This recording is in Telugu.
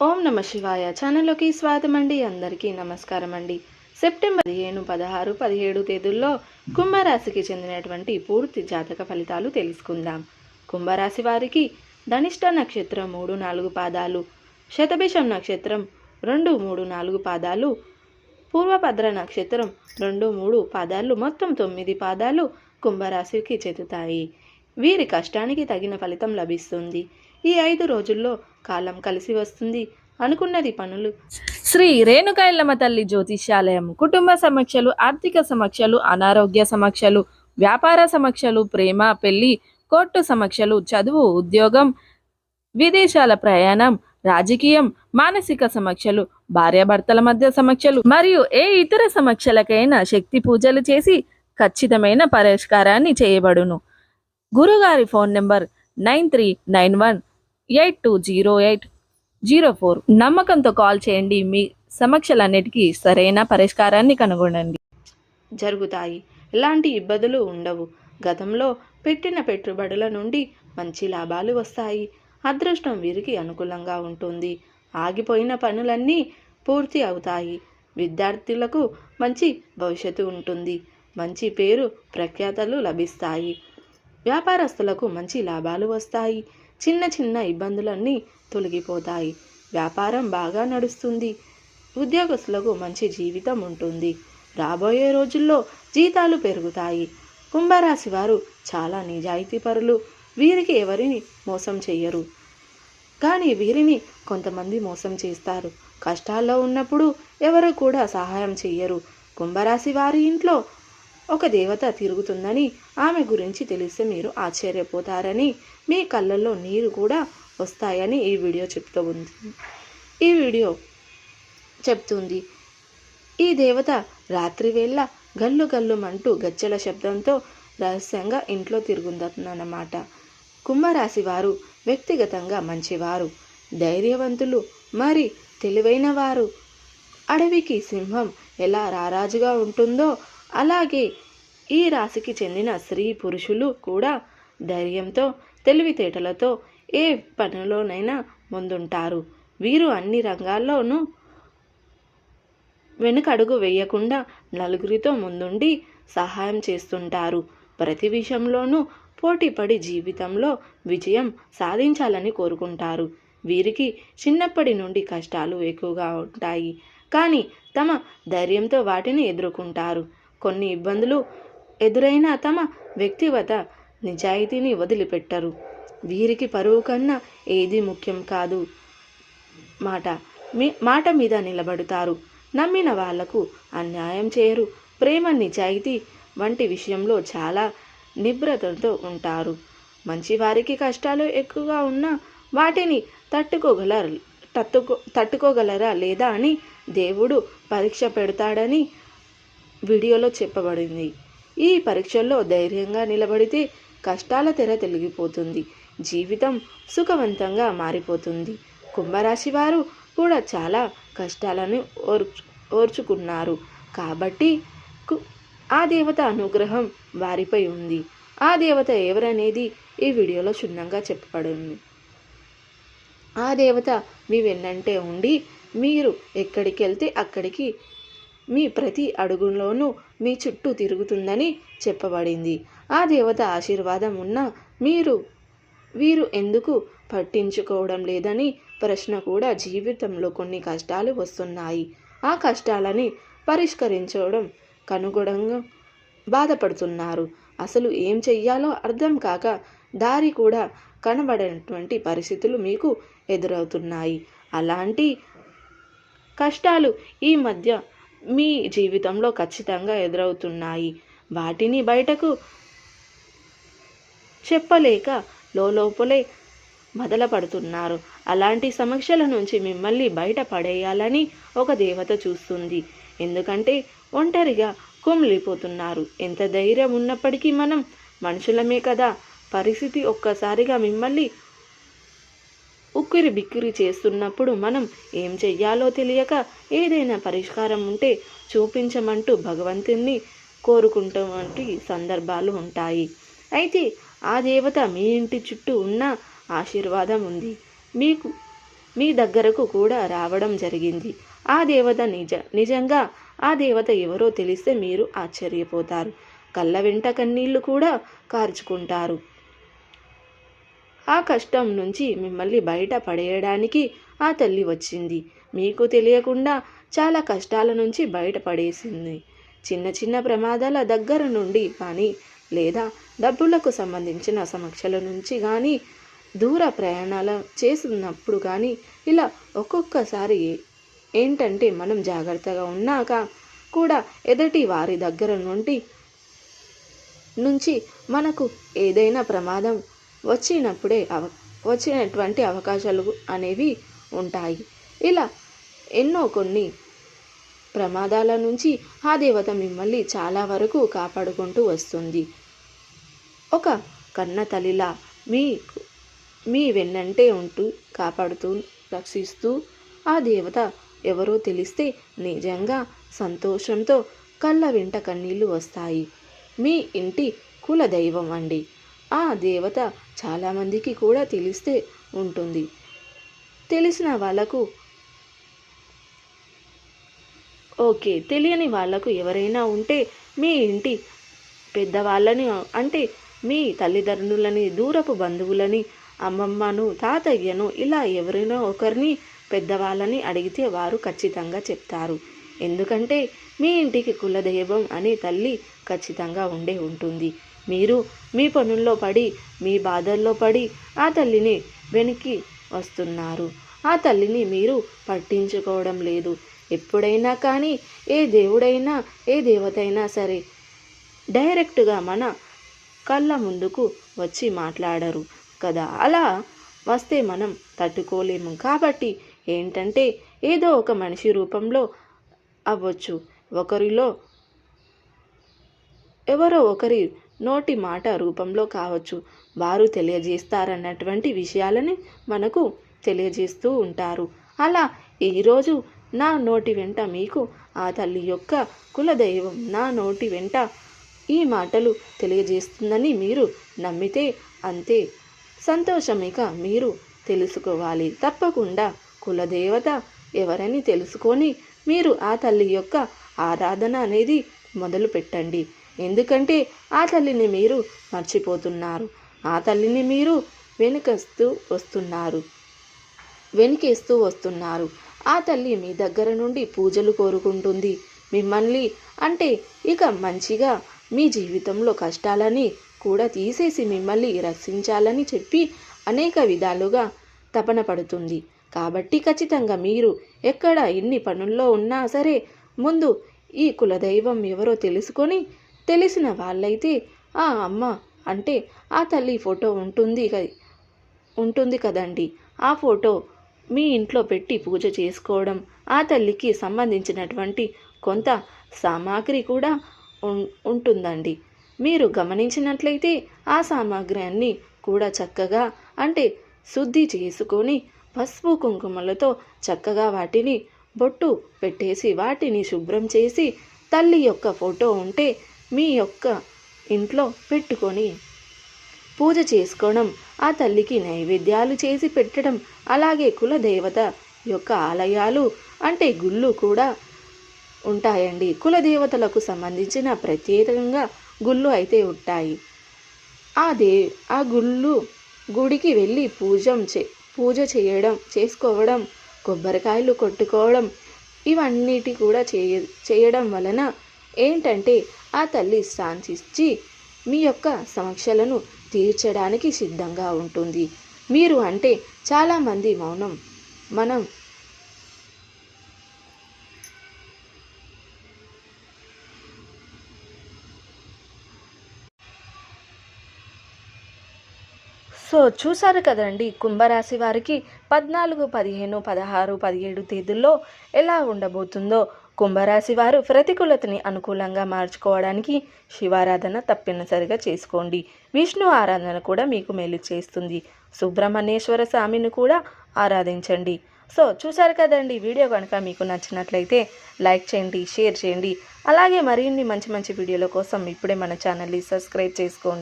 ఓం నమ శివాయ. ఛానల్లోకి స్వాగతం అండి అందరికీ నమస్కారం అండి సెప్టెంబర్ పదిహేను పదహారు పదిహేడు తేదీల్లో కుంభరాశికి చెందినటువంటి పూర్తి జాతక ఫలితాలు తెలుసుకుందాం. కుంభరాశి వారికి ధనిష్ట నక్షత్రం మూడు నాలుగు పాదాలు శతభిషం నక్షత్రం రెండు మూడు నాలుగు పాదాలు పూర్వభద్ర నక్షత్రం రెండు మూడు పాదాలు మొత్తం తొమ్మిది పాదాలు కుంభరాశికి చెందుతాయి. వీరి కష్టానికి తగిన ఫలితం లభిస్తుంది. ఈ ఐదు రోజుల్లో కాలం కలిసి వస్తుంది అనుకున్నది పనులు. శ్రీ రేణుకాయలమ్మ తల్లి జ్యోతిష్యాలయం కుటుంబ సమక్షలు ఆర్థిక సమక్షలు అనారోగ్య సమక్షలు వ్యాపార సమక్షలు ప్రేమ పెళ్ళి కోర్టు సమక్షలు చదువు ఉద్యోగం విదేశాల ప్రయాణం రాజకీయం మానసిక సమక్షలు భార్యాభర్తల మధ్య సమక్షలు మరియు ఏ ఇతర సమక్షలకైనా శక్తి పూజలు చేసి ఖచ్చితమైన పరిష్కారాన్ని చేయబడును. గురుగారి phone number nine three nine one eight two zero eight zero four నమ్మకంతో కాల్ చేయండి. మీ సమస్యలన్నిటికీ సరైన పరిష్కారాన్ని కనుగొనండి. జరుగుతాయి. ఎలాంటి ఇబ్బందులు ఉండవు. గతంలో పెట్టిన పెట్టుబడుల నుండి మంచి లాభాలు వస్తాయి. అదృష్టం వీరికి అనుకూలంగా ఉంటుంది. ఆగిపోయిన పనులన్నీ పూర్తి అవుతాయి. విద్యార్థులకు మంచి భవిష్యత్తు ఉంటుంది. మంచి పేరు ప్రఖ్యాతలు లభిస్తాయి. వ్యాపారస్తులకు మంచి లాభాలు వస్తాయి. చిన్న చిన్న ఇబ్బందులన్నీ తొలగిపోతాయి. వ్యాపారం బాగా నడుస్తుంది. ఉద్యోగస్తులకు మంచి జీవితం ఉంటుంది. రాబోయే రోజుల్లో జీతాలు పెరుగుతాయి. కుంభరాశి వారు చాలా నిజాయితీపరులు వీరికి ఎవరిని మోసం చెయ్యరు. కానీ వీరిని కొంతమంది మోసం చేస్తారు. కష్టాల్లో ఉన్నప్పుడు ఎవరు కూడా సహాయం చెయ్యరు. కుంభరాశి వారి ఇంట్లో ఒక దేవత తిరుగుతుందని ఆమె గురించి తెలిస్తే మీరు ఆశ్చర్యపోతారని మీ కళ్ళల్లో నీరు కూడా వస్తాయని ఈ వీడియో చెప్తూ ఉంది. ఈ వీడియో చెప్తుంది ఈ దేవత రాత్రివేళ గల్లు గల్లుమంటూ గజ్జల శబ్దంతో రహస్యంగా ఇంట్లో తిరుగుతుందన్నమాట. కుంభరాశి వారు వ్యక్తిగతంగా మంచివారు ధైర్యవంతులు మరి తెలివైన వారు అడవికి సింహం ఎలా రారాజుగా ఉంటుందో అలాగే ఈ రాశికి చెందిన స్త్రీ పురుషులు కూడా ధైర్యంతో తెలివితేటలతో ఏ పనిలోనైనా ముందుంటారు. వీరు అన్ని రంగాల్లోనూ వెనుకడుగు వేయకుండా నలుగురితో ముందుండి సహాయం చేస్తుంటారు. ప్రతి విషయంలోనూ పోటీపడి జీవితంలో విజయం సాధించాలని కోరుకుంటారు. వీరికి చిన్నప్పటి నుండి కష్టాలు ఎక్కువగా ఉంటాయి. కానీ తమ ధైర్యంతో వాటిని ఎదుర్కొంటారు. కొన్ని ఇబ్బందులు ఎదురైనా తమ వ్యక్తిగత నిజాయితీని వదిలిపెట్టరు. వీరికి పరువు కన్నా ఏది ముఖ్యం కాదు. మాట మీ మాట మీద నిలబడతారు. నమ్మిన వాళ్ళకు అన్యాయం చేయరు. ప్రేమ నిజాయితీ వంటి విషయంలో చాలా నిబ్రతతో ఉంటారు. మంచివారికి కష్టాలు ఎక్కువగా ఉన్నా వాటిని తట్టుకోగల తట్టుకో తట్టుకోగలరా లేదా అని దేవుడు పరీక్ష పెడతాడని వీడియోలో చెప్పబడింది. ఈ పరీక్షల్లో ధైర్యంగా నిలబడితే కష్టాల తెర తొలగిపోతుంది. జీవితం సుఖవంతంగా మారిపోతుంది. కుంభరాశి వారు కూడా చాలా కష్టాలను ఓర్చు ఓర్చుకున్నారు. కాబట్టి కు- ఆ దేవత అనుగ్రహం వారిపై ఉంది. ఆ దేవత ఎవరనేది ఈ వీడియోలో క్షుణ్ణంగా చెప్పబడింది. ఆ దేవత మీ వెన్నంటే ఉండి మీరు ఎక్కడికి వెళ్తే అక్కడికి మీ ప్రతి అడుగులోనూ మీ చుట్టూ తిరుగుతుందని చెప్పబడింది. ఆ దేవత ఆశీర్వాదం ఉన్న మీరు వీరు ఎందుకు పట్టించుకోవడం లేదని ప్రశ్న కూడా జీవితంలో కొన్ని కష్టాలు వస్తున్నాయి. ఆ కష్టాలని పరిష్కరించడం కనుగొడంగా బాధపడుతున్నారు. అసలు ఏం చెయ్యాలో అర్థం కాక దారి కూడా కనబడనటువంటి పరిస్థితులు మీకు ఎదురవుతున్నాయి. అలాంటి కష్టాలు ఈ మధ్య మీ జీవితంలో ఖచ్చితంగా ఎదురవుతున్నాయి. వాటిని బయటకు చెప్పలేక లోపలే మొదలపడుతున్నారు. అలాంటి సమస్యల నుంచి మిమ్మల్ని బయట పడేయాలని ఒక దేవత చూస్తుంది. ఎందుకంటే ఒంటరిగా కుమిలిపోతున్నారు. ఎంత ధైర్యం ఉన్నప్పటికీ మనం మనుషులమే కదా. పరిస్థితి ఒక్కసారిగా మిమ్మల్ని ఉక్కిరి బిక్కిరి చేస్తున్నప్పుడు మనం ఏం చెయ్యాలో తెలియక ఏదైనా పరిష్కారం ఉంటే చూపించమంటూ భగవంతుణ్ణి కోరుకుంటున్నటువంటి సందర్భాలు ఉంటాయి. అయితే ఆ దేవత మీ ఇంటి చుట్టూ ఉన్న ఆశీర్వాదం ఉంది. మీకు మీ దగ్గరకు కూడా రావడం జరిగింది. ఆ దేవత నిజ నిజంగా ఆ దేవత ఎవరో తెలిస్తే మీరు ఆశ్చర్యపోతారు. కళ్ళ వెంట కన్నీళ్ళు కూడా కార్చుకుంటారు. ఆ కష్టం నుంచి మిమ్మల్ని బయట పడేయడానికి ఆ తల్లి వచ్చింది. మీకు తెలియకుండా చాలా కష్టాల నుంచి బయటపడేసింది చిన్న చిన్న ప్రమాదాల దగ్గర నుండి కానీ లేదా డబ్బులకు సంబంధించిన సమస్యల నుంచి కానీ దూర ప్రయాణాల చేస్తున్నప్పుడు కానీ ఇలా ఒక్కొక్కసారి ఏంటంటే మనం జాగ్రత్తగా ఉన్నాక కూడా ఎదటి వారి దగ్గర నుండి నుంచి మనకు ఏదైనా ప్రమాదం వచ్చినప్పుడే అవ వచ్చినటువంటి అవకాశాలు అనేవి ఉంటాయి. ఇలా ఎన్నో కొన్ని ప్రమాదాల నుంచి ఆ దేవత మిమ్మల్ని చాలా వరకు కాపాడుకుంటూ వస్తుంది. ఒక కన్న తల్లిలా మీ మీ వెన్నంటే ఉంటూ కాపాడుతూ రక్షిస్తూ ఆ దేవత ఎవరో తెలిస్తే నిజంగా సంతోషంతో కళ్ళ వెంట కన్నీళ్ళు వస్తాయి. మీ ఇంటి కుల దైవం అండి. ఆ దేవత చాలామందికి కూడా తెలిస్తే ఉంటుంది. తెలిసిన వాళ్ళకు ఓకే తెలియని వాళ్ళకు ఎవరైనా ఉంటే మీ ఇంటి పెద్దవాళ్ళని అంటే మీ తల్లిదండ్రులని దూరపు బంధువులని అమ్మమ్మను తాతయ్యను ఇలా ఎవరైనా ఒకరిని పెద్దవాళ్ళని అడిగితే వారు ఖచ్చితంగా చెప్తారు. ఎందుకంటే మీ ఇంటికి కులదైవం అనే తల్లి ఖచ్చితంగా ఉండే ఉంటుంది. మీరు మీ పనుల్లో పడి మీ బాధల్లో పడి ఆ తల్లిని వెనక్కి వస్తున్నారు. ఆ తల్లిని మీరు పట్టించుకోవడం లేదు. ఎప్పుడైనా కానీ ఏ దేవుడైనా ఏ దేవతైనా సరే డైరెక్ట్గా మన కళ్ళ ముందుకు వచ్చి మాట్లాడరు కదా? అలా వస్తే మనం తట్టుకోలేము. కాబట్టి ఏంటంటే ఏదో ఒక మనిషి రూపంలో అవ్వచ్చు. ఒకరిలో ఎవరో ఒకరి నోటి మాట రూపంలో కావచ్చు. వారు తెలియజేస్తారన్నటువంటి విషయాలని మనకు తెలియజేస్తూ ఉంటారు. అలా ఈరోజు నా నోటి వెంట మీకు ఆ తల్లి యొక్క కులదైవం నా నోటి వెంట ఈ మాటలు తెలియజేస్తుందని మీరు నమ్మితే అంతే. సంతోషమిక మీరు తెలుసుకోవాలి. తప్పకుండా కులదేవత ఎవరని తెలుసుకొని మీరు ఆ తల్లి యొక్క ఆరాధన అనేది మొదలు పెట్టండి ఎందుకంటే ఆ తల్లిని మీరు మర్చిపోతున్నారు. ఆ తల్లిని మీరు వెనుకస్తూ వస్తున్నారు. వెనుకేస్తూ వస్తున్నారు. ఆ తల్లి మీ దగ్గర నుండి పూజలు కోరుకుంటుంది. మిమ్మల్ని అంటే ఇక మంచిగా మీ జీవితంలో కష్టాలని కూడా తీసేసి మిమ్మల్ని రక్షించాలని చెప్పి అనేక విధాలుగా తపన పడుతుంది. కాబట్టి ఖచ్చితంగా మీరు ఎక్కడ ఎన్ని పనుల్లో ఉన్నా సరే ముందు ఈ కులదైవం ఎవరో తెలుసుకొని తెలిసిన వాళ్ళైతే ఆ అమ్మ అంటే ఆ తల్లి ఫోటో ఉంటుంది క- ఉంటుంది కదండి. ఆ ఫోటో మీ ఇంట్లో పెట్టి పూజ చేసుకోవడం ఆ తల్లికి సంబంధించినటువంటి కొంత సామాగ్రి కూడా ఉం- ఉంటుందండి. మీరు గమనించినట్లయితే ఆ సామాగ్రి అన్ని కూడా చక్కగా అంటే శుద్ధి చేసుకొని పసుపు కుంకుమలతో చక్కగా వాటిని బొట్టు పెట్టేసి వాటిని శుభ్రం చేసి తల్లి యొక్క ఫోటో ఉంటే మీ యొక్క ఇంట్లో పెట్టుకొని పూజ చేసుకోవడం ఆ తల్లికి నైవేద్యాలు చేసి పెట్టడం అలాగే కులదేవత యొక్క ఆలయాలు అంటే గుళ్ళు కూడా ఉంటాయండి. కులదేవతలకు సంబంధించిన ప్రత్యేకంగా గుళ్ళు అయితే ఉంటాయి. ఆ దే ఆ గుళ్ళు గుడికి వెళ్ళి పూజం చే పూజ చేయడం చేసుకోవడం కొబ్బరికాయలు కొట్టుకోవడం ఇవన్నిటి కూడా చేయ చేయడం వలన ఏంటంటే ఆ తల్లి శాంతించి మీ యొక్క సమస్యలను తీర్చడానికి సిద్ధంగా ఉంటుంది. మీరు అంటే చాలామంది మౌనం మనం సో చూసారు కదండి కుంభరాశి వారికి పద్నాలుగు పదిహేను పదహారు పదిహేడు తేదీల్లో ఎలా ఉండబోతుందో. కుంభరాశి వారు ప్రతికూలతని అనుకూలంగా మార్చుకోవడానికి శివారాధన తప్పనిసరిగా చేసుకోండి. విష్ణు ఆరాధన కూడా మీకు మేలు చేస్తుంది. సుబ్రహ్మణ్యేశ్వర స్వామిని కూడా ఆరాధించండి. సో చూసారు కదండి వీడియో కనుక మీకు నచ్చినట్లయితే లైక్ చేయండి షేర్ చేయండి. అలాగే మరిన్ని మంచి మంచి వీడియోల కోసం ఇప్పుడే మన ఛానల్ని సబ్స్క్రైబ్ చేసుకోండి.